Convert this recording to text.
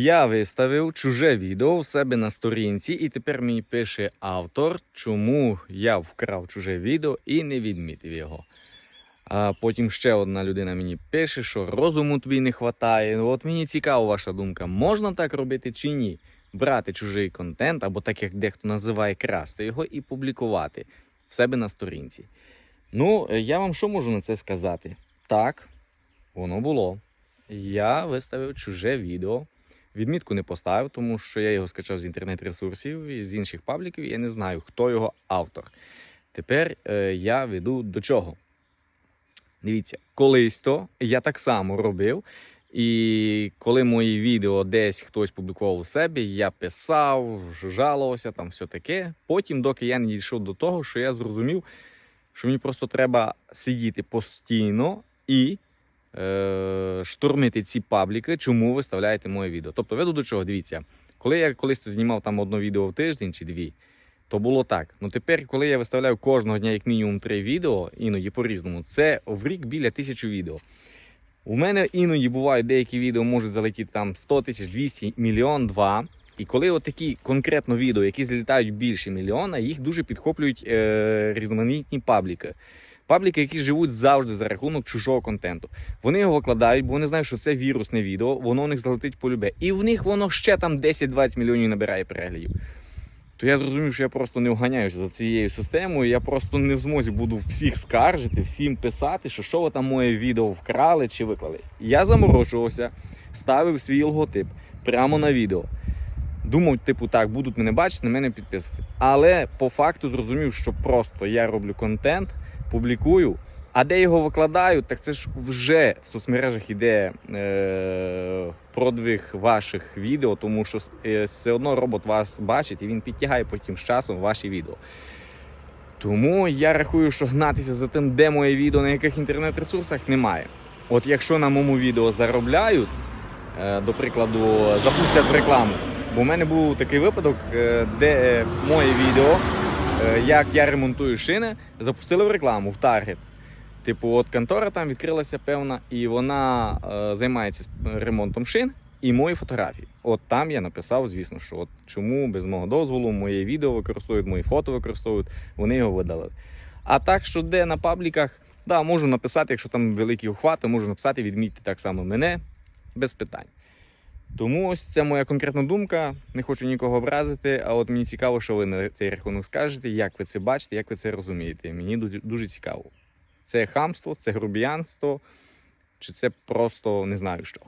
Я виставив чуже відео в себе на сторінці, і тепер мені пише автор, чому я вкрав чуже відео і не відмітив його. А потім ще одна людина мені пише, що розуму тобі не вистачає. От мені цікава ваша думка, можна так робити чи ні? Брати чужий контент, або так як дехто називає красти його, і публікувати в себе на сторінці. Ну, я вам що можу на це сказати? Так, воно було. Я виставив чуже відео. Відмітку не поставив, тому що я його скачав з інтернет-ресурсів і з інших пабліків. Я не знаю, хто його автор. Тепер е, я веду до чого. Дивіться, колись то я так само робив. І коли мої відео десь хтось публікував у себе, я писав, жалувався, там все таке. Потім, доки я не дійшов до того, що я зрозумів, що мені просто треба сидіти постійно і е, штурмити ці пабліки, чому ви виставляєте моє відео. Тобто, веду до чого, дивіться, коли я колись знімав там одне відео в тиждень чи дві, то було так. Ну тепер, коли я виставляю кожного дня як мінімум три відео, іноді по-різному, це в рік біля тисячі відео. У мене іноді бувають деякі відео можуть залетіти там 100 тисяч, 200, мільйон, два. І коли от такі конкретно відео, які злітають більше мільйона, їх дуже підхоплюють е, різноманітні пабліки. Пабліки, які живуть завжди за рахунок чужого контенту. Вони його викладають, бо вони знають, що це вірусне відео, воно у них залетить по любе. І в них воно ще там 10-20 мільйонів набирає переглядів. То я зрозумів, що я просто не вганяюся за цією системою. Я просто не в змозі буду всіх скаржити, всім писати, що що ви там моє відео вкрали чи виклали. Я заморочувався, ставив свій логотип прямо на відео. Думав, типу, так, будуть мене бачити, на мене підписати. Але по факту зрозумів, що просто я роблю контент, публікую. А де його викладаю, так це ж вже в соцмережах іде е, продвиг ваших відео, тому що е, все одно робот вас бачить і він підтягає потім з часом ваші відео. Тому я рахую, що гнатися за тим, де моє відео, на яких інтернет-ресурсах немає. От якщо на моєму відео заробляють, е, до прикладу, запустять рекламу. Бо в мене був такий випадок, е, де е, моє відео, е, як я ремонтую шини, запустили в рекламу в Таргет. Типу, от контора там відкрилася певна, і вона е, займається ремонтом шин і мої фотографії. От там я написав, звісно, що от чому без мого дозволу моє відео використовують, мої фото використовують, вони його видалили. А так, що де на пабліках, да, можу написати, якщо там великі охвати, можу написати, відмітьте так само мене без питань. Тому ось це моя конкретна думка. Не хочу нікого образити, а от мені цікаво, що ви на цей рахунок скажете, як ви це бачите, як ви це розумієте. Мені дуже, цікаво. Це хамство, це грубіянство, чи це просто не знаю що.